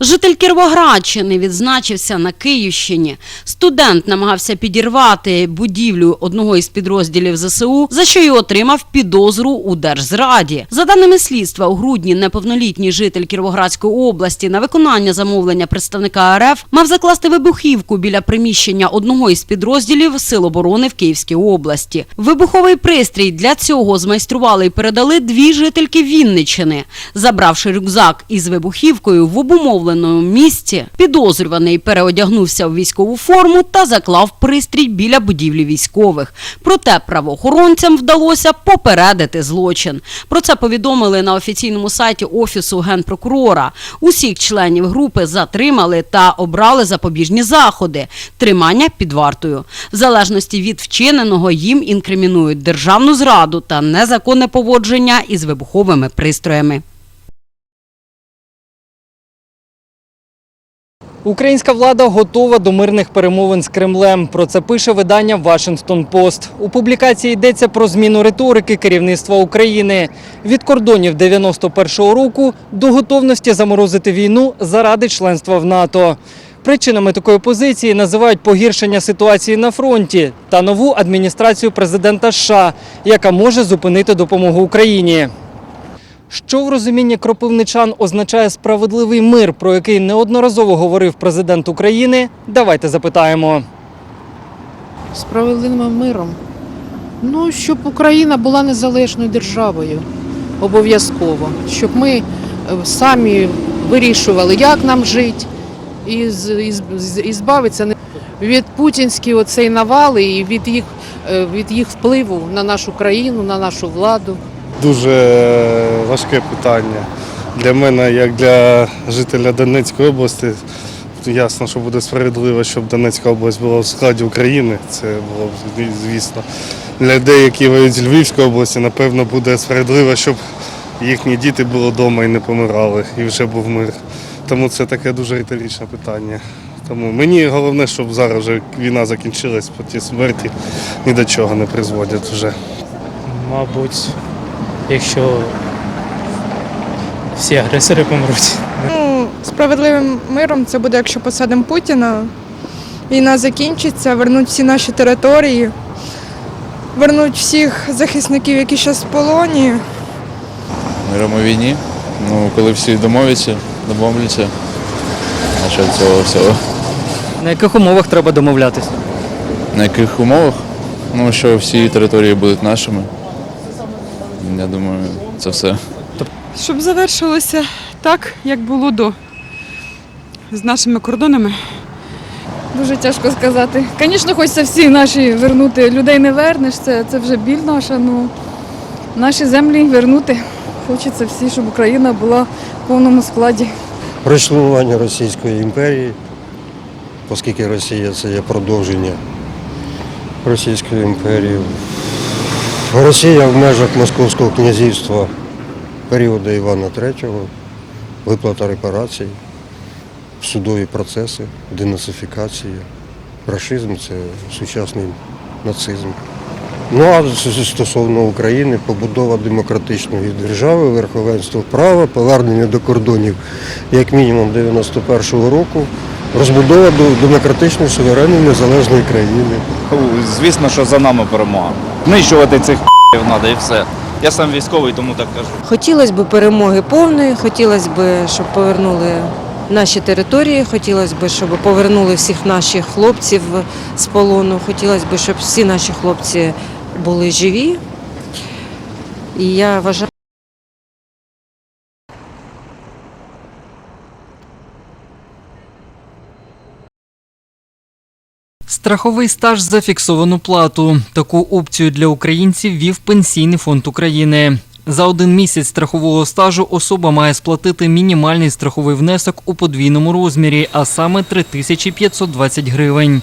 Житель Кіровоградщини відзначився на Київщині. Студент намагався підірвати будівлю одного із підрозділів ЗСУ, за що й отримав підозру у держзраді. За даними слідства, у грудні неповнолітній житель Кіровоградської області на виконання замовлення представника РФ мав закласти вибухівку біля приміщення одного із підрозділів Сил оборони в Київській області. Вибуховий пристрій для цього змайстрували і передали дві жительки Вінниччини. Забравши рюкзак із вибухівкою в обумовленому місці, підозрюваний переодягнувся в військову форму та заклав пристрій біля будівлі військових. Проте правоохоронцям вдалося попередити злочин. Про це повідомили на офіційному сайті офісу генпрокурора. Усіх членів групи затримали та обрали запобіжні заходи тримання під вартою. В залежності від вчиненого їм інкримінують державну зраду та незаконне поводження із вибуховими пристроями. Українська влада готова до мирних перемовин з Кремлем. Про це пише видання Вашингтон Пост. У публікації йдеться про зміну риторики керівництва України від кордонів 91-го року до готовності заморозити війну заради членства в НАТО. Причинами такої позиції називають погіршення ситуації на фронті та нову адміністрацію президента США, яка може зупинити допомогу Україні. Що в розумінні кропивничан означає справедливий мир, про який неодноразово говорив президент України? Давайте запитаємо. Справедливим миром. Ну, щоб Україна була незалежною державою. Обов'язково. Щоб ми е, самі вирішували, як нам жити, і, збавитися від путінської оцей навали і від їх, е, від їх впливу на нашу країну, на нашу владу. Дуже важке питання. Для мене, як для жителя Донецької області, ясно, що буде справедливо, щоб Донецька область була в складі України. Це було б звісно. Для людей, які воюють з Львівської області, напевно, буде справедливо, щоб їхні діти були вдома і не помирали, і вже був мир. Тому це таке дуже риторичне питання. Тому мені головне, щоб зараз вже війна закінчилась, бо ті смерті ні до чого не призводять вже. Мабуть, якщо всі агресори помруть. Ну, справедливим миром це буде, якщо посадимо Путіна. Війна закінчиться, вернуть всі наші території, вернуть всіх захисників, які зараз в полоні. миром у війні. Ну, коли всі домовляться, домовляться насчет цього всього. На яких умовах треба домовлятися? На яких умовах? Ну, що всі території будуть нашими. Я думаю, це все. Щоб завершилося так, як було до з нашими кордонами. Дуже тяжко сказати. Звісно, хочеться всі наші вернути. Людей не вернеш, це, це вже біль наша. Ну, наші землі вернути. Хочеться всі, щоб Україна була в повному складі. розчленування Російської імперії, оскільки Росія це є продовження Російської імперії. Росія в межах Московського князівства періоду Івана III, виплата репарацій, судові процеси, денацифікація. Рашизм це сучасний нацизм. Ну а стосовно України, побудова демократичної держави, верховенство права, повернення до кордонів як мінімум 91-го року, розбудова до демократичної суверенної незалежної країни. Звісно, що за нами перемога. Знищувати цих треба і все. Я сам військовий, тому так кажу. Хотілося б перемоги повної, хотілося б, щоб повернули наші території, хотілося б, щоб повернули всіх наших хлопців з полону, хотілося б, щоб всі наші хлопці були живі. І я вважаю. Страховий стаж за фіксовану плату. Таку опцію для українців вів Пенсійний фонд України. За один місяць страхового стажу особа має сплатити мінімальний страховий внесок у подвійному розмірі, а саме 3520 гривень.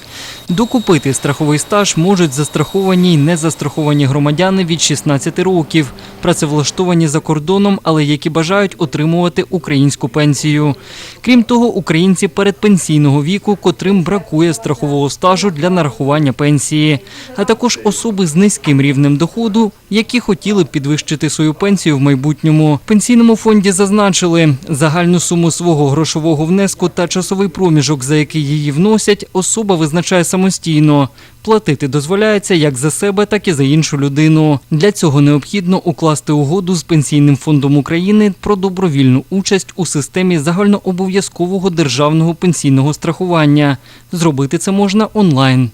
Докупити страховий стаж можуть застраховані й незастраховані громадяни від 16 років, працевлаштовані за кордоном, але які бажають отримувати українську пенсію. Крім того, українці передпенсійного віку, котрим бракує страхового стажу для нарахування пенсії, а також особи з низьким рівнем доходу, які хотіли підвищити свою пенсію в майбутньому. В пенсійному фонді зазначили, загальну суму свого грошового внеску та часовий проміжок, за який її вносять, особа визначає самостійно. Платити дозволяється як за себе, так і за іншу людину. Для цього необхідно укласти угоду з Пенсійним фондом України про добровільну участь у системі загальнообов'язкового державного пенсійного страхування. Зробити це можна онлайн.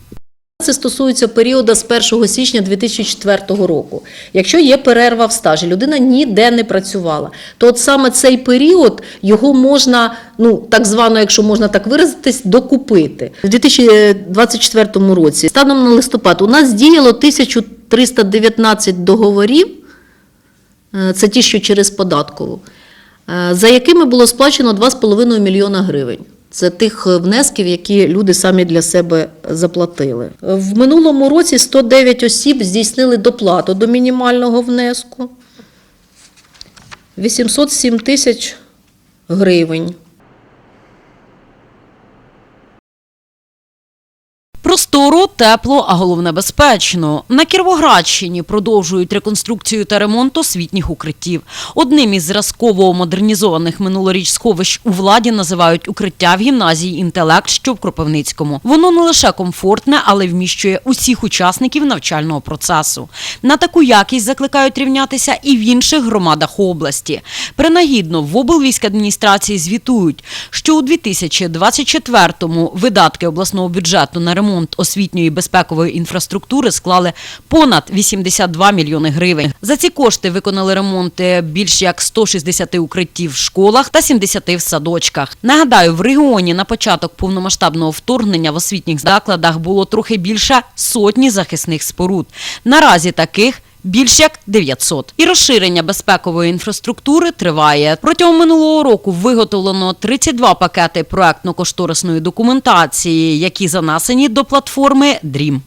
Це стосується періоду з 1 січня 2004 року. Якщо є перерва в стажі, людина ніде не працювала, то от саме цей період його можна, ну так звано, якщо можна так виразитись, докупити. У 2024 році, станом на листопад, у нас діяло 1319 договорів, е, це ті, що через податкову, е, за якими було сплачено 2,5 мільйона гривень. Це тих внесків, які люди самі для себе заплатили. В минулому році 109 осіб здійснили доплату до мінімального внеску. 807 тисяч гривень. Просторо, тепло, а головне безпечно. На Кіровоградщині продовжують реконструкцію та ремонт освітніх укриттів. Одним із зразково модернізованих минулоріч сховищ у владі називають укриття в гімназії інтелект, що в Кропивницькому. Воно не лише комфортне, але вміщує усіх учасників навчального процесу. На таку якість закликають рівнятися і в інших громадах області. Принагідно в облвійськадміністрації звітують, що у 2024-му видатки обласного бюджету на ремонт освітньої безпекової інфраструктури склали понад 82 мільйони гривень. За ці кошти виконали ремонти більш як 160 укриттів в школах та 70 в садочках. Нагадаю, в регіоні на початок повномасштабного вторгнення в освітніх закладах було трохи більше сотні захисних споруд. Наразі таких більш як 900. І розширення безпекової інфраструктури триває. Протягом минулого року виготовлено 32 пакети проектно-кошторисної документації, які занесені до платформи DREAM.